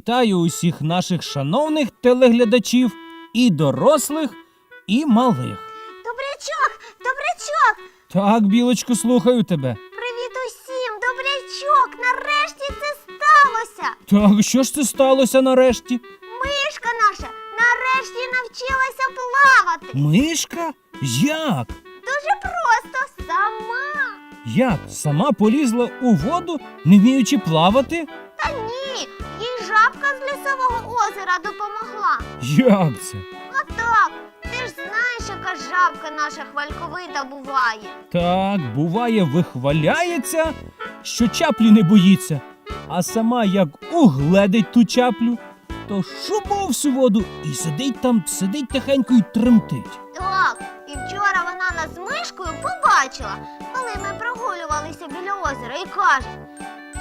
Вітаю усіх наших шановних телеглядачів, і дорослих, і малих. Добрячок, добрячок! Так, білочко, слухаю тебе. Привіт усім, добрячок! Нарешті це сталося! Так, що ж це сталося нарешті? Мишка наша нарешті навчилася плавати. Мишка? Як? Дуже просто сама. Як? Сама полізла у воду, не вміючи плавати? Та ні, їй жабка з лісового озера допомогла. Як це? А так, ти ж знаєш, яка жабка наша хвальковита буває. Так, буває, вихваляється, що чаплі не боїться, а сама як угледить ту чаплю, то шубов всю воду і сидить там, сидить тихенько і тремтить. Так, і вчора вона нас з мишкою побачила, коли ми прогулювалися біля озера і каже: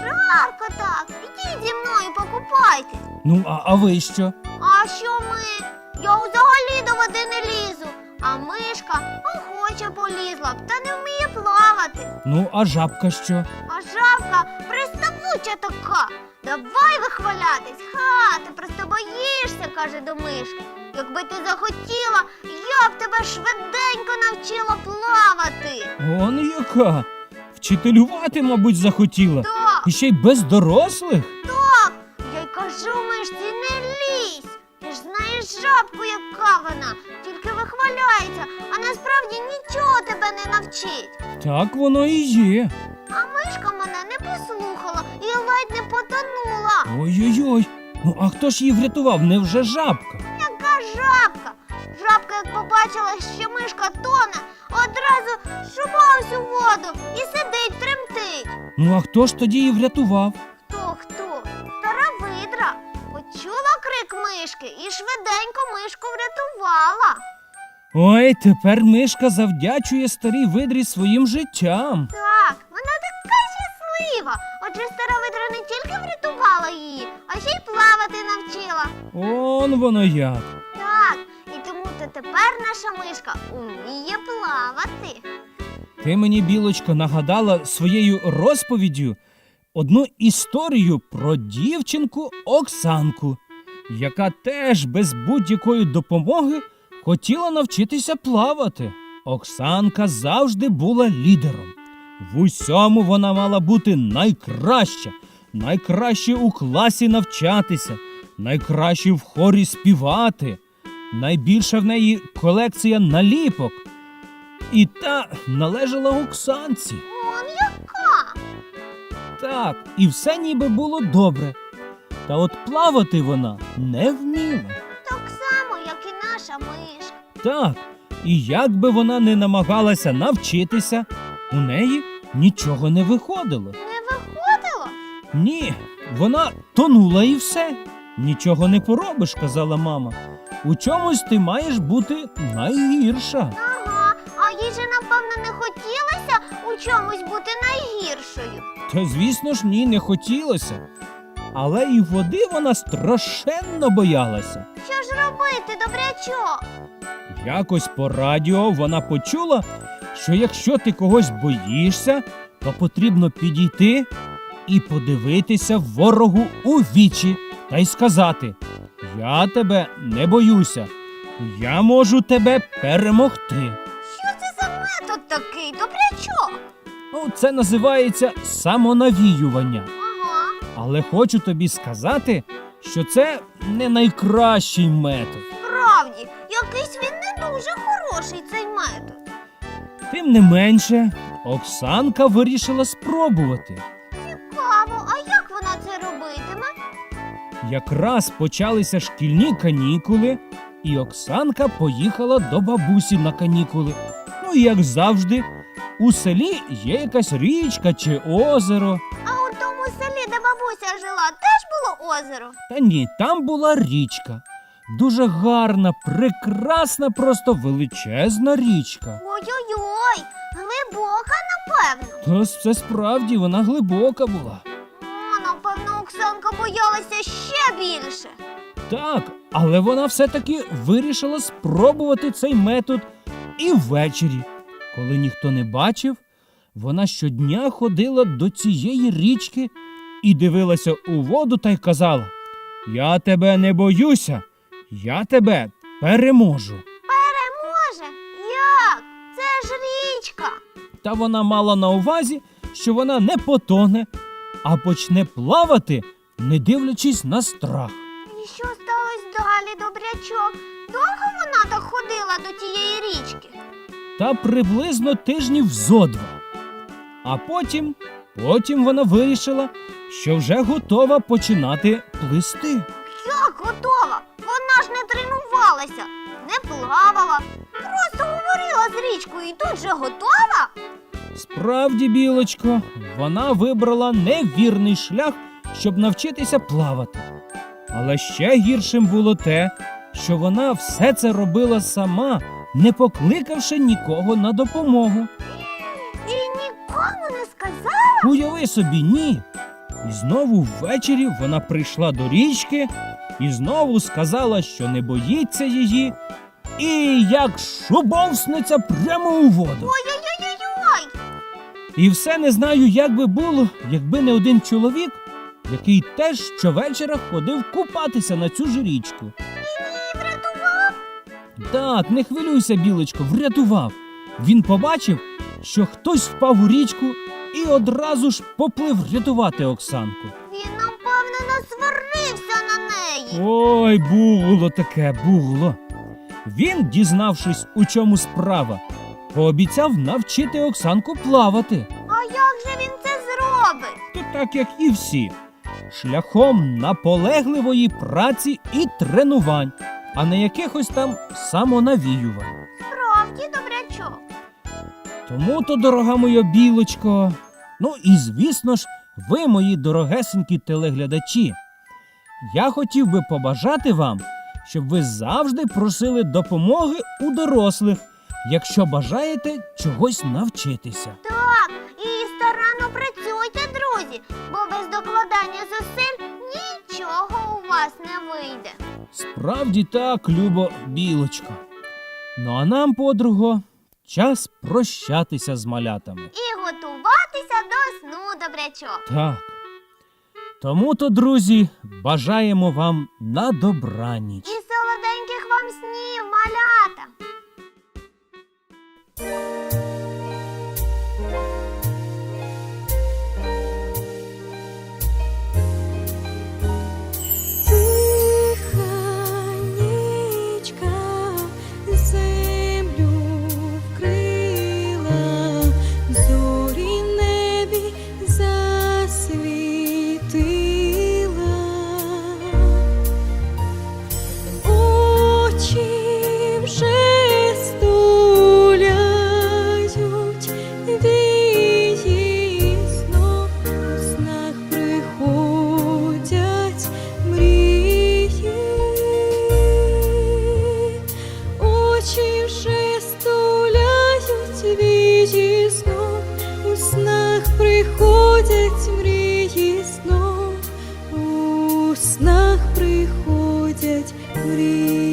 Жарко так, ідіть зі мною покупайтесь. Ну, а, а ви що? А що ми? Я взагалі до води не лізу. А мишка охоче полізла б та не вміє плавати. Ну, а жабка що? А жабка приставуча така. Давай вихвалятись. Ха, ти просто боїшся, каже до мишки. Якби ти захотіла, я б тебе швиденько навчила плавати. Он яка? Вчителювати, мабуть, захотіла. Так, І ще й без дорослих? так. Я й кажу мишці, не лізь. Ти ж знаєш жабку, яка вона, тільки вихваляється, а насправді нічого тебе не навчить. Так воно і є. А мишка мене не послухала і ледь не потонула. Ой-ой-ой. Ну а хто ж її врятував? Невже жабка? Яка жабка? Жабка, як побачила, що мишка тоне, одразу шубалась у воду і сидить, тремтить. Ну а хто ж тоді її врятував? Хто хто? Стара видра. Почула крик мишки і швиденько мишку врятувала. Ой, тепер мишка завдячує старій видрі своїм життям. Так, вона така щаслива. Отже, стара видра не тільки врятувала її, а ще й плавати навчила. Он воно як. Так, і тому то тепер наша мишка уміє плавати. Ти мені, білочко, нагадала своєю розповіддю одну історію про дівчинку Оксанку, яка теж без будь-якої допомоги хотіла навчитися плавати. Оксанка завжди була лідером. В усьому вона мала бути найкраща, найкраще у класі навчатися, найкраще в хорі співати. Найбільша в неї колекція наліпок. І та належала Оксанці. Он яка? Так, і все ніби було добре. Та от плавати вона не вміла. Так само, як і наша мишка. Так, і як би вона не намагалася навчитися, у неї нічого не виходило. Не виходило? Ні, вона тонула і все. Нічого не поробиш, казала мама. У чомусь ти маєш бути найгірша. Напевно, не хотілося у чомусь бути найгіршою. Та звісно ж, ні, не хотілося. Але і води вона страшенно боялася. Що ж робити, добрячок? Якось по радіо вона почула, що якщо ти когось боїшся, то потрібно підійти і подивитися ворогу у вічі та й сказати: Я тебе не боюся, я можу тебе перемогти. Ну, це називається самонавіювання. Але хочу тобі сказати, що це не найкращий метод. справді, якийсь він не дуже хороший цей метод. Тим не менше, Оксанка вирішила спробувати. Цікаво, а як вона це робитиме? Якраз почалися шкільні канікули, і Оксанка поїхала до бабусі на канікули. Ну, і як завжди, у селі є якась річка чи озеро. А у тому селі, де бабуся жила, теж було озеро. Та ні, там була річка. Дуже гарна, прекрасна, просто величезна річка. Ой-ой-ой, глибока, напевно. Та це справді вона глибока була. О, напевно, Оксанка боялася ще більше. Так, але вона все-таки вирішила спробувати цей метод і ввечері, коли ніхто не бачив, вона щодня ходила до цієї річки і дивилася у воду та й казала: Я тебе не боюся, я тебе переможу. Переможе? Як? Це ж річка. Та вона мала на увазі, що вона не потоне, а почне плавати, не дивлячись на страх. І що сталося далі, добрячок? Довго вона так ходила до тієї річки? Та приблизно тижнів зо два. А потім, потім вона вирішила, що вже готова починати плисти. Як готова? Вона ж не тренувалася, не плавала, просто говорила з річкою і тут же готова. Справді, білочко, вона вибрала невірний шлях, щоб навчитися плавати. Але ще гіршим було те, що вона все це робила сама, не покликавши нікого на допомогу. І нікому не сказала. Уяви собі, ні. І знову ввечері вона прийшла до річки і знову сказала, що не боїться її, і як шубовсниться прямо у воду. Ой-ой-ой-ой! І все не знаю, як би було, якби не один чоловік, який теж щовечора ходив купатися на цю ж річку. Так, не хвилюйся, білочко, врятував. Він побачив, що хтось впав у річку і одразу ж поплив рятувати Оксанку. Він, напевно, насварився на неї. Ой, було таке, було. Він, дізнавшись, у чому справа, пообіцяв навчити Оксанку плавати. А як же він це зробить? То так як і всі, шляхом наполегливої праці і тренувань, а не якихось там самонавіювань. Справді, добрячок. Тому то, дорога моя білочко, ну і звісно ж, ви, мої дорогесенькі телеглядачі. Я хотів би побажати вам, щоб ви завжди просили допомоги у дорослих, якщо бажаєте чогось навчитися. Так, і старанно працюйте, друзі, бо без докладання зусиль нічого у вас не вийде. Справді так, любо білочко. Ну а нам, подруго, час прощатися з малятами. І готуватися до сну, добрячок. Так. Тому то, друзі, бажаємо вам на добраніч. І солоденьких вам снів, малята. Снах мрії.